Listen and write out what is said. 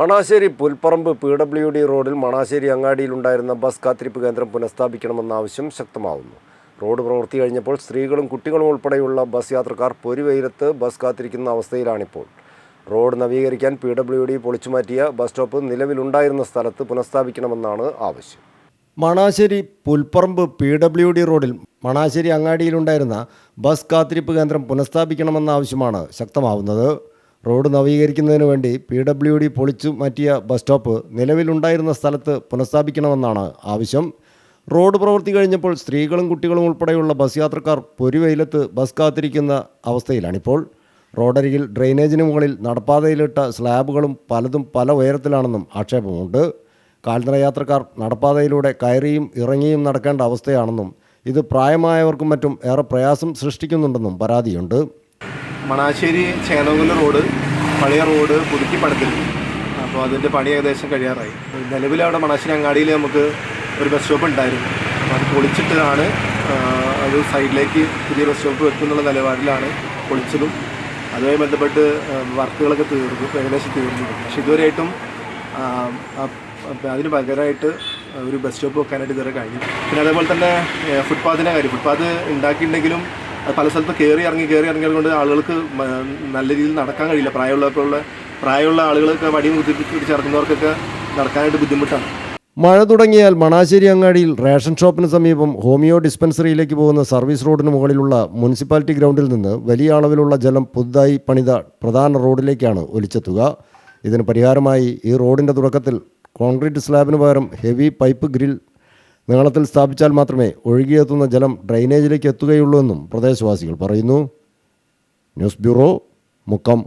Manassery Pulparamba P W D റോഡിൽ Manassery അങ്ങാടിയിലുണ്ടായിരുന്ന bus കാത്തിരിപ്പ് കേന്ദ്രം പുനഃസ്ഥാപിക്കണമെന്ന ആവശ്യം ശക്തമാവുന്നു. റോഡ് പ്രവൃത്തി കഴിഞ്ഞപ്പോൾ സ്ത്രീകളും കുട്ടികളും ഉൾപ്പെടെയുള്ള ബസ് യാത്രക്കാർ പൊരുവെയിലത്ത് ബസ് കാത്തിരിക്കുന്ന അവസ്ഥയിലാണിപ്പോൾ. റോഡ് നവീകരിക്കാൻ പി ഡബ്ല്യു ഡി പൊളിച്ചുമാറ്റിയ ബസ് സ്റ്റോപ്പ് നിലവിലുണ്ടായിരുന്ന സ്ഥലത്ത് പുനഃസ്ഥാപിക്കണമെന്നാണ് ആവശ്യം. Manassery Pulparamba P W D റോഡിൽ മണാശ്ശേരി അങ്ങാടിയിലുണ്ടായിരുന്ന ബസ് കാത്തിരിപ്പ് കേന്ദ്രം പുനഃസ്ഥാപിക്കണമെന്ന ആവശ്യമാണ് ശക്തമാവുന്നത്. റോഡ് നവീകരിക്കുന്നതിന് വേണ്ടി പി ഡബ്ല്യു ഡി പൊളിച്ചു മാറ്റിയ ബസ് സ്റ്റോപ്പ് നിലവിലുണ്ടായിരുന്ന സ്ഥലത്ത് പുനഃസ്ഥാപിക്കണമെന്നാണ് ആവശ്യം. റോഡ് പ്രവൃത്തി കഴിഞ്ഞപ്പോൾ സ്ത്രീകളും കുട്ടികളും ഉൾപ്പെടെയുള്ള ബസ് യാത്രക്കാർ പൊരുവെയിലത്ത് ബസ് കാത്തിരിക്കുന്ന അവസ്ഥയിലാണിപ്പോൾ. റോഡരികിൽ ഡ്രെയിനേജിന് മുകളിൽ നടപ്പാതയിലിട്ട സ്ലാബുകളും പലതും പല ഉയരത്തിലാണെന്നും ആക്ഷേപമുണ്ട്. കാൽനട യാത്രക്കാർ നടപ്പാതയിലൂടെ കയറിയും ഇറങ്ങിയും നടക്കേണ്ട അവസ്ഥയാണെന്നും ഇത് പ്രായമായവർക്കും മറ്റും ഏറെ പ്രയാസം സൃഷ്ടിക്കുന്നുണ്ടെന്നും പരാതിയുണ്ട്. മണാശ്ശേരി ചേന്നകുന്ന് റോഡ് പഴയ റോഡ് പുതുക്കി പണിതിരുന്നു. അപ്പോൾ അതിന്റെ പണി ഏകദേശം കഴിയാറായി. നിലവിൽ അവിടെ മണാശ്ശേരി അങ്ങാടിയിൽ നമുക്ക് ഒരു ബസ് സ്റ്റോപ്പ് ഉണ്ടായിരുന്നു. അപ്പോൾ അത് പൊളിച്ചിട്ടാണ് അത് സൈഡിലേക്ക് പുതിയ ബസ് സ്റ്റോപ്പ് വെക്കുന്നുള്ള നിലപാടിലാണ് പൊളിച്ചതും. അതുമായി ബന്ധപ്പെട്ട് വർക്കുകളൊക്കെ തീർന്നു ഏകദേശം തീർന്നു. പക്ഷെ ഇതുവരെയായിട്ടും അതിന് പകരമായിട്ട് ഒരു ബസ് സ്റ്റോപ്പ് വെക്കാനായിട്ട് ഇതുവരെ കഴിഞ്ഞു പിന്നെ അതേപോലെ തന്നെ ഫുട്പാത്തിന്റെ കാര്യം. ഫുട്പാത്ത് ഉണ്ടാക്കിയിട്ടുണ്ടെങ്കിലും പല സ്ഥലത്ത് കയറി ഇറങ്ങി കയറി ഇറങ്ങിയത് കൊണ്ട് ആളുകൾക്ക് നല്ല രീതിയിൽ നടക്കാൻ കഴിയില്ല. പ്രായമുള്ളപ്പോഴുള്ള പ്രായമുള്ള ആളുകളൊക്കെ വടി കുത്തി പിടിച്ചിറക്കുന്നവർക്കൊക്കെ നടക്കാനായിട്ട് ബുദ്ധിമുട്ടാണ്. മഴ തുടങ്ങിയാൽ മണാശ്ശേരി അങ്ങാടിയിൽ റേഷൻ ഷോപ്പിന് സമീപം ഹോമിയോ ഡിസ്പെൻസറിയിലേക്ക് പോകുന്ന സർവീസ് റോഡിന് മുകളിലുള്ള മുനിസിപ്പാലിറ്റി ഗ്രൗണ്ടിൽ നിന്ന് വലിയ അളവിലുള്ള ജലം പുതുതായി പണിത പ്രധാന റോഡിലേക്കാണ് ഒലിച്ചെത്തുക. ഇതിന് പരിഹാരമായി ഈ റോഡിന്റെ തുടക്കത്തിൽ കോൺക്രീറ്റ് സ്ലാബിന് പകരം ഹെവി പൈപ്പ് ഗ്രിൽ നീളത്തിൽ സ്ഥാപിച്ചാൽ മാത്രമേ ഒഴുകിയെത്തുന്ന ജലം ഡ്രൈനേജിലേക്ക് എത്തുകയുള്ളൂ എന്നും പ്രദേശവാസികൾ പറയുന്നു. News bureau Mukkam.